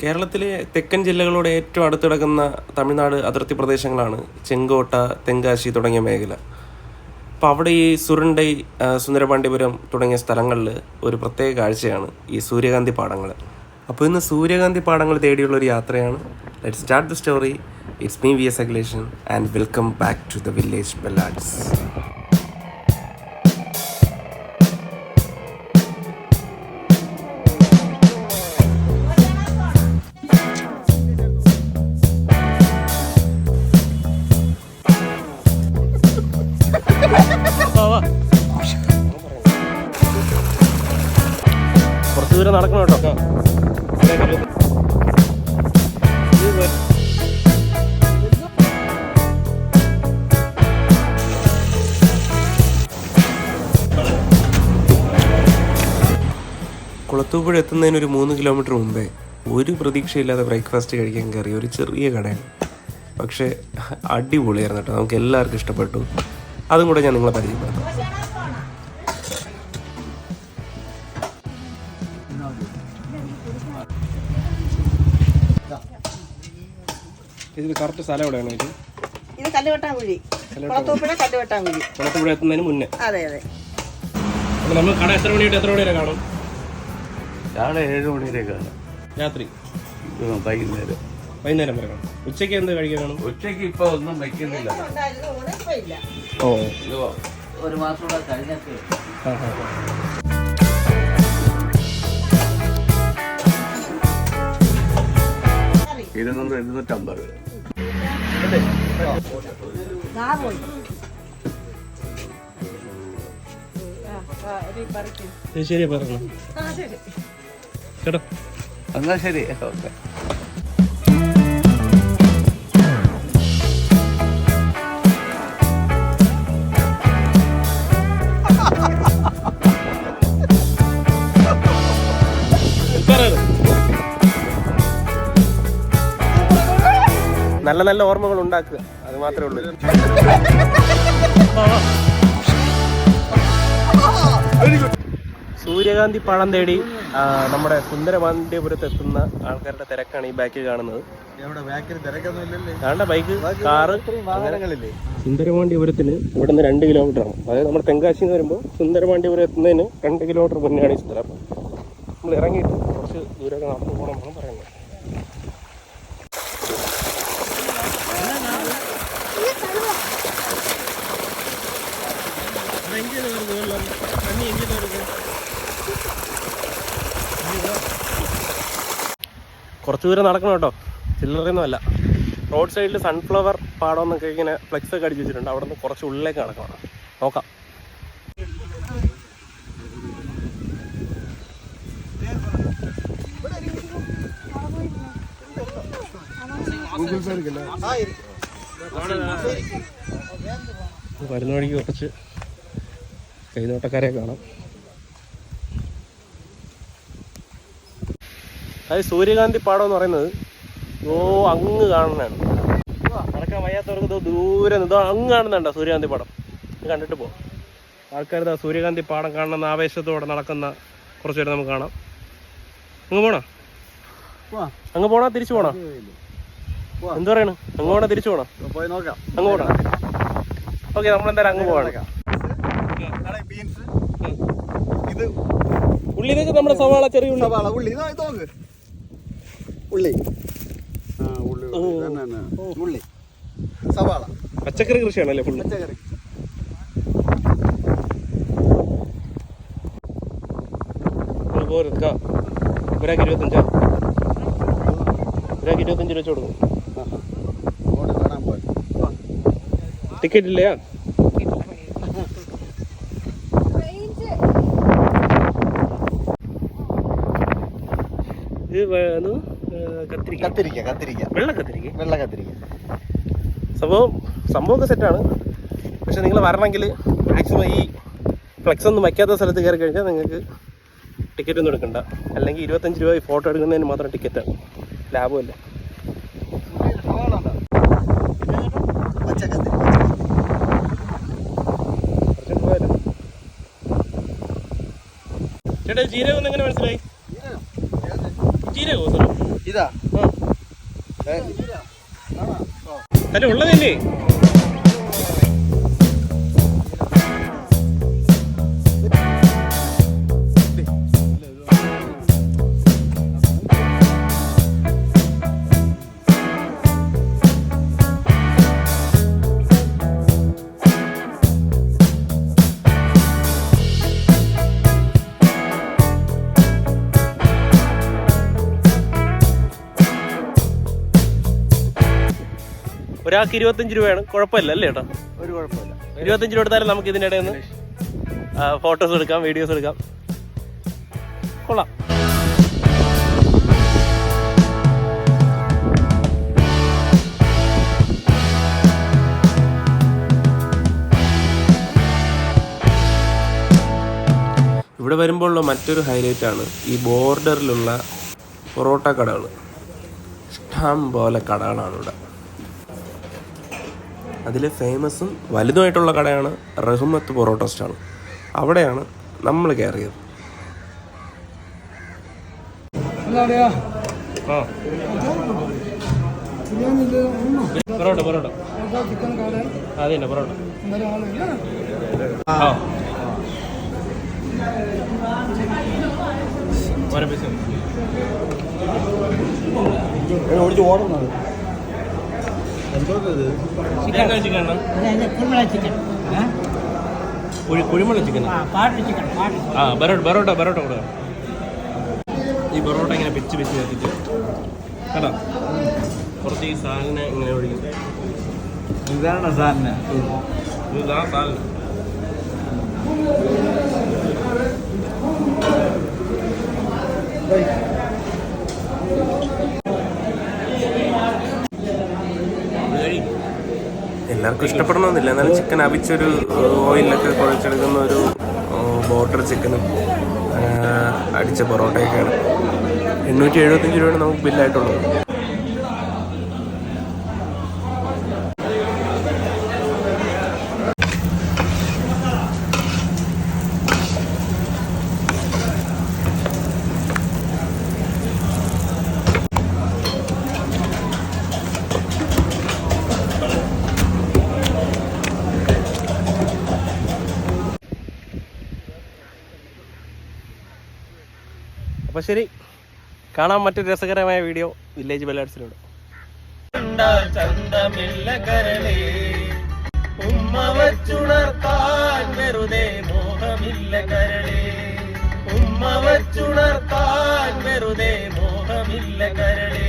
കേരളത്തിലെ തെക്കൻ ജില്ലകളോട് ഏറ്റവും അടുത്ത് കിടക്കുന്ന തമിഴ്നാട് അതിർത്തി പ്രദേശങ്ങളാണ് ചെങ്കോട്ട തെങ്കാശി തുടങ്ങിയ മേഖല. അപ്പോൾ അവിടെ ഈ സുരണ്ടൈ സുന്ദരപാണ്ഡിപുരം തുടങ്ങിയ സ്ഥലങ്ങളിൽ ഒരു പ്രത്യേക കാഴ്ചയാണ് ഈ സൂര്യകാന്തി പാടങ്ങൾ അപ്പോൾ ഇന്ന് സൂര്യകാന്തി പാടങ്ങൾ തേടിയുള്ള ഒരു യാത്രയാണ്. Let start the story it's me V S Akhileshan and welcome back to the village ballads ദൂരം നടക്കണം കേട്ടോ. കുളത്തൂപ്പുഴ എത്തുന്നതിന് ഒരു മൂന്ന് കിലോമീറ്റർ മുമ്പേ ഒരു പ്രതീക്ഷയില്ലാതെ ബ്രേക്ക്ഫാസ്റ്റ് കഴിക്കാൻ കയറി ഒരു ചെറിയ കടയാണ്. പക്ഷേ അടിപൊളിയായിരുന്നു കേട്ടോ. നമുക്ക് എല്ലാവർക്കും ഇഷ്ടപ്പെട്ടു. അതും കൂടെ ഞാൻ നിങ്ങളെ പരിചയപ്പെടുത്താം. ഇത് കറക്റ്റ് സ്ഥലം എവിടെയാണ് ഇത്? ഇത് കല്ലുവെട്ടാങ്കുഴി കുളത്തൂപ്പുഴ കല്ലുവെട്ടാങ്കുഴി കുളത്തൂപ്പുഴ എത്തുന്നതിന് മുന്നേ. അതെ അതെ. അപ്പോൾ നമ്മൾ കട എത്ര മണി എത്ര മണി വരെ കാണും? രാവിലെ ഏഴ് മണി വരെ കാണാം. രാത്രി? വൈകുന്നേരം. വൈകുന്നേരം വരെ കാണും. ഉച്ചയ്ക്ക് എന്ത് കഴിക്കാൻ കാണും? ഉച്ചയ്ക്ക് ഇപ്പൊ ഒന്നും വയ്ക്കുന്നില്ല ഓ. ഒരു മാസം കൂടെ കഴിഞ്ഞിട്ട് ഇരുന്നൂറ് ഇരുന്നൂറ്റമ്പത്. ശരി പറഞ്ഞു. കേട്ടോ എന്നാ ശരി ഓക്കെ. നല്ല നല്ല ഓർമ്മകൾ ഉണ്ടാക്കുക. അത് മാത്രമേ ഉള്ളൂ. സൂര്യകാന്തി പഴം തേടി നമ്മുടെ സുന്ദരപാണ്ഡ്യപുരത്ത് എത്തുന്ന ആൾക്കാരുടെ തിരക്കാണ് ഈ ബാക്കിൽ കാണുന്നത്. കാണണ്ട ബൈക്ക് കാറ് സുന്ദരപാണ്ഡ്യപുരത്തിന് ഇവിടെ നിന്ന് രണ്ട് കിലോമീറ്റർ ആണ്. അതായത് നമ്മുടെ തെങ്കാശി എന്ന് വരുമ്പോൾ സുന്ദരപാണ്ഡ്യപുരം എത്തുന്നതിന് രണ്ട് കിലോമീറ്റർ മുന്നെയാണ് ഈ സ്ഥലം. നമ്മൾ ഇറങ്ങിയിട്ട് കുറച്ച് ദൂരമൊക്കെ നടന്നു പോകണമെന്നാണ് പറയുന്നത്. കുറച്ച് ദൂരം നടക്കണം കേട്ടോ. ചില്ലറയൊന്നുമല്ല റോഡ് സൈഡിൽ സൺഫ്ലവർ പാടം എന്നൊക്കെ ഇങ്ങനെ ഫ്ലെക്സ് ഒക്കെ അടിച്ച് വെച്ചിട്ടുണ്ട്. അവിടെ നിന്ന് കുറച്ച് ഉള്ളിലേക്ക് നടക്കണം. നോക്കാം. വരുന്ന വഴിക്ക് കുറച്ച് കൈനോട്ടക്കാരെ കാണാം. അത് സൂര്യകാന്തി പാടം എന്ന് പറയുന്നത്. ഓ അങ്ങ് കാണുന്നതാണ്. നടക്കാൻ വയ്യാത്തവർക്ക് ഇതോ ദൂരെ നിന്നോ ഇതോ അങ്ങ് കാണുന്നുണ്ടോ സൂര്യകാന്തി പാടം. കണ്ടിട്ട് പോ. ആൾക്കാർ ഇതാ സൂര്യകാന്തി പാടം കാണുന്ന ആവേശത്തോടെ നടക്കുന്ന കുറച്ച് പേര് നമുക്ക് കാണാം. അങ്ങ് പോണോ? അങ്ങ് പോണോ? തിരിച്ചു പോണോ? എന്ത് പറയണ? അങ്ങ് പോണോ? തിരിച്ചു പോണോ? പോയി നോക്കാം. അങ്ങ് പോണോ? ഓക്കെ നമ്മളെന്തായാലും അങ്ങ് പോവാണ്. ഇത് ഉള്ളി നമ്മുടെ സവാള ചെറിയ ഉള്ളി. സവാള ഉള്ളി. ഇത് നോക്ക് ഉള്ളി. ആ ഉള്ളി ഉള്ളി. സവാള. പച്ചക്കറി കൃഷിയാണല്ലേ ഫുള്ള്? പച്ചക്കറി. പോരുക ഒരാൾക്ക് ഇരുപത്തഞ്ചാ? ഒരാൾക്ക് ഇരുപത്തഞ്ച് രൂപ വെച്ച് കൊടുക്കും. ടിക്കറ്റ് ഇല്ലയാ ഇത് കത്തിരിക്ക. കത്തിരിക്ക കത്തിരിക്ക. വെള്ള കത്തിരിക്ക. വെള്ള കത്തിരിക്ക. സംഭവം സംഭവമൊക്കെ സെറ്റാണ് പക്ഷെ നിങ്ങൾ വരണമെങ്കിൽ മാക്സിമം ഈ ഫ്ലെക്സ് ഒന്നും വയ്ക്കാത്ത സ്ഥലത്ത് കയറി കഴിഞ്ഞാൽ നിങ്ങൾക്ക് ടിക്കറ്റ് ഒന്നും എടുക്കണ്ട. അല്ലെങ്കിൽ ഇരുപത്തഞ്ച് രൂപ ഈ ഫോട്ടോ എടുക്കുന്നതിന് മാത്രം ടിക്കറ്റാണ് ലാഭമല്ല ചേട്ടാ ജീരകം ഒന്നും എങ്ങനെ മനസ്സിലായി? സിറ്റിയിലെ സ്ഥലം ഇതാ. അല്ല ഉള്ളതല്ലേ? ഒരാൾക്ക് ഇരുപത്തഞ്ച് രൂപയാണ്. കുഴപ്പമില്ല അല്ലേ ചേട്ടാ ഒരു കുഴപ്പമില്ല. ഇരുപത്തഞ്ച് രൂപ എടുത്താലും നമുക്ക് ഇതിനിടയിൽ നിന്ന് ഫോട്ടോസ് എടുക്കാം വീഡിയോസ് എടുക്കാം. കൊള്ളാം. ഇവിടെ വരുമ്പോഴുള്ള മറ്റൊരു ഹൈലൈറ്റ് ആണ് ഈ ബോർഡറിലുള്ള പൊറോട്ട കടകൾ ഇഷ്ടം പോലെ കടകളാണ് ഇവിടെ. അതിൽ ഫേമസും വലുതുമായിട്ടുള്ള കടയാണ് റഹ്മത്ത് പൊറോട്ട സ്റ്റാൾ അവിടെയാണ് നമ്മൾ കയറിയത്. ആ. പൊറോട്ട പൊറോട്ട. അതെ പൊറോട്ട. ഓടിച്ച് ഓടുന്നത് എന്തോ ഇത് ചിക്കൻ ചിക്കൻ കുരുമുളക് ചിക്കൻ കുഴി കുഴിമുളക് ചിക്കൻ പാട്ട് ചിക്കൻ പാട്ട് ആ ബറോട്ട ബറോട്ട ബറോട്ട കൊടുക്കാം ഈ ബറോട്ട ഇങ്ങനെ പിച്ച് പിച്ച് വെച്ചിട്ട് കേട്ടോ? കുറച്ച് ഈ സാലിനെ ഇങ്ങനെ ഒഴിക്കും ഇതാണ് സാറിന് ഇതാ സാലിന് എല്ലാവർക്കും ഇഷ്ടപ്പെടണമെന്നില്ല. എന്നാലും ചിക്കൻ അവിച്ചൊരു ഓയിലൊക്കെ കുഴച്ചെടുക്കുന്ന ഒരു ബോട്ടർ ചിക്കനും അടിച്ച പൊറോട്ടയൊക്കെയാണ്. എണ്ണൂറ്റി എഴുപത്തഞ്ച് രൂപയാണ് നമുക്ക് ബില്ലായിട്ടുള്ളത് അപ്പോൾ ശരി കാണാൻ മറ്റൊരു രസകരമായ വീഡിയോ വില്ലേജ് ബലാഡ്സിലൂടെ ഉമ്മ വെറുതെ മോഹമില്ല കരളേ. ഉമ്മ വച്ചുണർത്താൻ വെറുതെ മോഹമില്ല കരളേ.